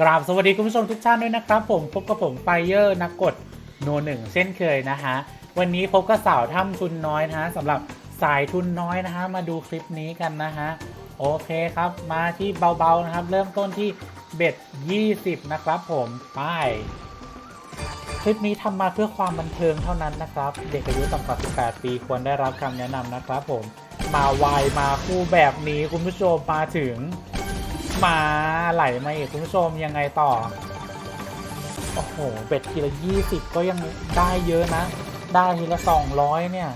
กราบสวัสดีคุณผู้ชมทุกท่านด้วยนะครับ ผมพบกับผมไฟเยอร์นักกดโนหนึ่งเช่นเคยนะฮะวันนี้พบกับสาวถ้ำทุนน้อยนะฮะสำหรับสายทุนน้อยนะฮะมาดูคลิปนี้กันนะฮะโอเคครับมาที่เบาๆนะครับ เริ่มต้นที่เบ็ด20 นะครับผมไปคลิปนี้ทำมาเพื่อความบันเทิงเท่านั้นนะครับ เด็กอายุต่ำกว่า 18 ปีควรได้รับคำแนะนำนะครับผมมาไวมาคู่แบบนี้คุณผู้ชมมาถึง มาไหลมาอีกคุณผู้ชมยังไงต่อ โอ้โห เบ็ดทีละยี่สิบก็ยังได้เยอะนะ ได้ทีละสองร้อยเนี่ย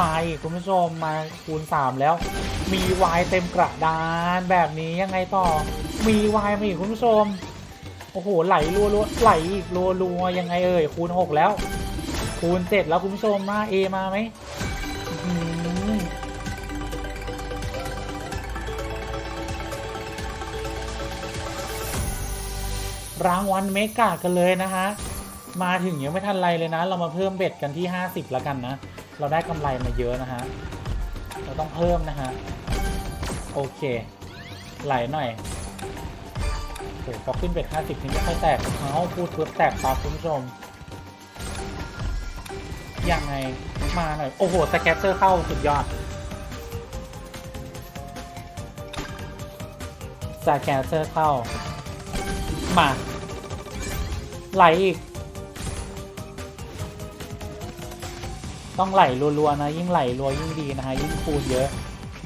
มาอีกคุณผู้ชมมาคูณสามแล้ว มีวายเต็มกระดานแบบนี้ยังไงต่อ มีวายมาอีกคุณผู้ชม โอ้โห ไหลรัวรัวๆไหลอีกรัวรัวๆยังไงเอ่ยคูณหกแล้ว คูณเจ็ดแล้วคุณผู้ชมมาเอมาไหม รางวัลเมกากันเลยนะฮะ มาถึงยังไม่ทันไรเลยนะ เรามาเพิ่มเบ็ดกันที่ 50 แล้วกันนะ เราได้กำไรมาเยอะนะฮะ เราต้องเพิ่มนะฮะ โอเค ไหลหน่อยโอ้พอขึ้นเบ็ด 50นี่ไม่ค่อยแตกเขาพูดเพื่แตกตาคุณผู้ชม ยังไง มาหน่อย โอ้โห สแกตเตอร์เข้าสุดยอดสแกตเตอร์เข้า มา ไหลอีก ต้องไหลรัวๆนะ ยิ่งไหลรัวยิ่งดีนะฮะ ยิ่งคูณเยอะ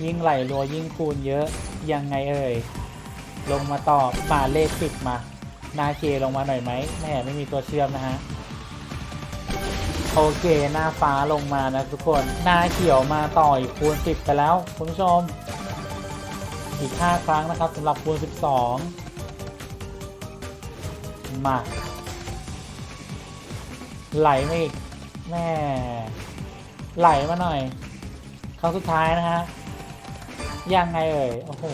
ยิ่งไหลรัวยิ่งคูณเยอะ ยังไงเอ่ย ลงมาต่อมาเลขสิบมา นาเคลงมาหน่อยไหมแม่ไม่มีตัวเชื่อมนะฮะโอเค หน้าฟ้าลงมานะทุกคน หน้าเขียวมาต่ออีกคูณสิบไปแล้ว คุณผู้ชม อีกห้าครั้งนะครับสำหรับคูณสิบสอง มาไหลมาอีกแม่ไหลมาหน่อยครั้งสุดท้ายนะฮะยังไงเอ่ยโอ้โห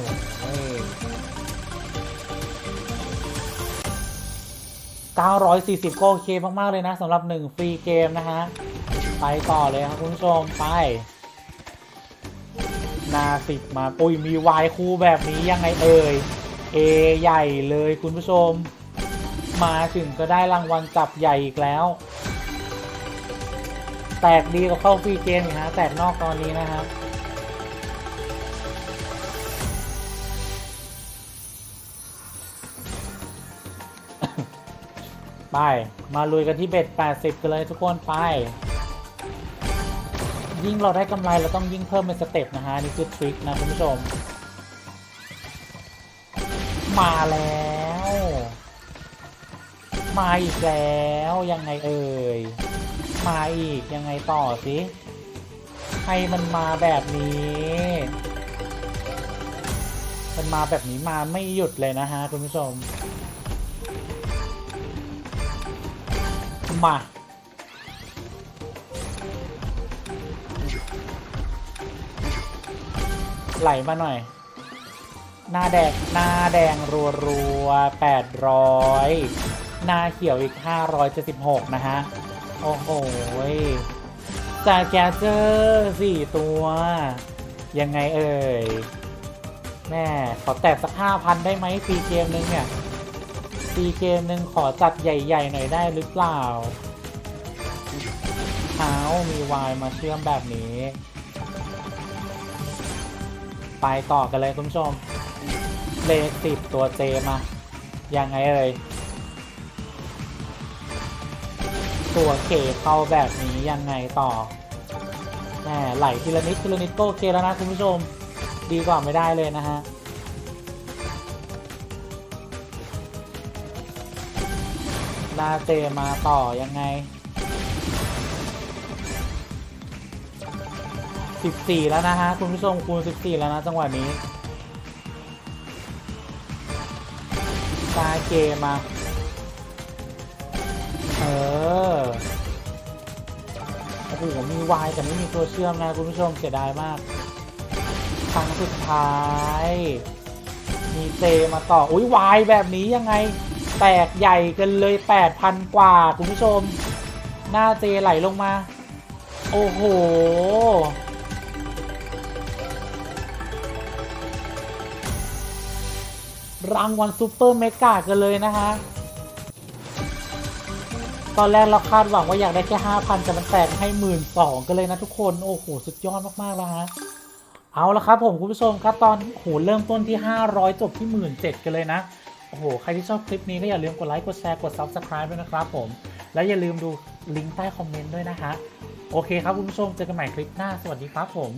เอ้าร้อย940ก็โอเคมาก ๆ เลยนะสำหรับหนึ่งฟรีเกมนะฮะ ไปต่อเลยครับคุณผู้ชมไปนาสิบมาปุ้ยมีวายคู่แบบนี้ยังไงเอ่ยเอใหญ่เลยคุณผู้ชม มาถึงก็ได้รางวัลจับใหญ่อีกแล้ว แตกดีกับเข้าฟรีเกมอีกฮะแตกนอกตอนนี้นะครับไป มาลุยกันที่เบ็ด 80 กันเลยทุกคนไป ยิ่งเราได้กำไรเราต้องยิ่งเพิ่มเป็นสเต็ปนะฮะ นี่คือทริคนะคุณผู้ชม มาแล้ว มาอีกแล้วยังไงเอ่ยมาอีกยังไงต่อสิให้มันมาแบบนี้ มันมาแบบนี้มาไม่หยุดเลยนะฮะคุณผู้ชม มาไหลมาหน่อย หน้าแดง หน้าแดงรัวรัวแปดร้อย น้าเขียวอีกห้าร้อยเจ็ดสิบหกนะฮะ โอ้โหจากแกเจอร์สี่ตัว ยังไงเอ่ย แม่ขอแตกสักห้าพันได้ไหมฟรีเกมนึงเนี่ยฟรีเกมนึงขอจัดใหญ่ๆหน่อยได้หรือเปล่าเท้ามีวายมาเชื่อมแบบนี้ ไปต่อกันเลยคุณผู้ชมเลสิบตัวเจมา ยังไงเอ่ย ตัวเคเข้าแบบนี้ยังไงต่อแหมไหลทีละนิดทีละนิดก็โอเคแล้วนะคุณผู้ชมดีกว่าไม่ได้เลยนะฮะลาเตมาต่อยังไง 14 แล้วนะฮะ คุณผู้ชมคูณ 14 แล้วนะจังหวะนี้ลาเกมา เออโอ้โหมีวายแต่ไม่มีตัวเชื่อมนะคุณผู้ชมเสียดายมาก ครั้งสุดท้าย มีเจมาต่อ อุ้ยวายแบบนี้ยังไง แตกใหญ่กันเลย 8,000 กว่า คุณผู้ชม หน้าเจไหลลงมา โอ้โหรางวัลซูเปอร์เมกากันเลยนะคะ ตอนแรกเราคาดหวังว่าอยากได้แค่ห้าพันแต่มันแตกให้หมื่นสองกันเลยนะทุกคน โอ้โห สุดยอดมากๆแล้วฮะเอาละครับผมคุณผู้ชมครับตอนโหเริ่มต้นที่ 500 จบที่ 1 7ื่นกันเลยนะ โอ้โห ใครที่ชอบคลิปนี้ก็อย่าลืมกดไลค์ กดแชร์ กด Subscribe ด้วยนะครับผม และอย่าลืมดูลิงก์ใต้คอมเมนต์ด้วยนะฮะ โอเคครับคุณผู้ชมเจอกันใหม่คลิปหน้า สวัสดีครับผม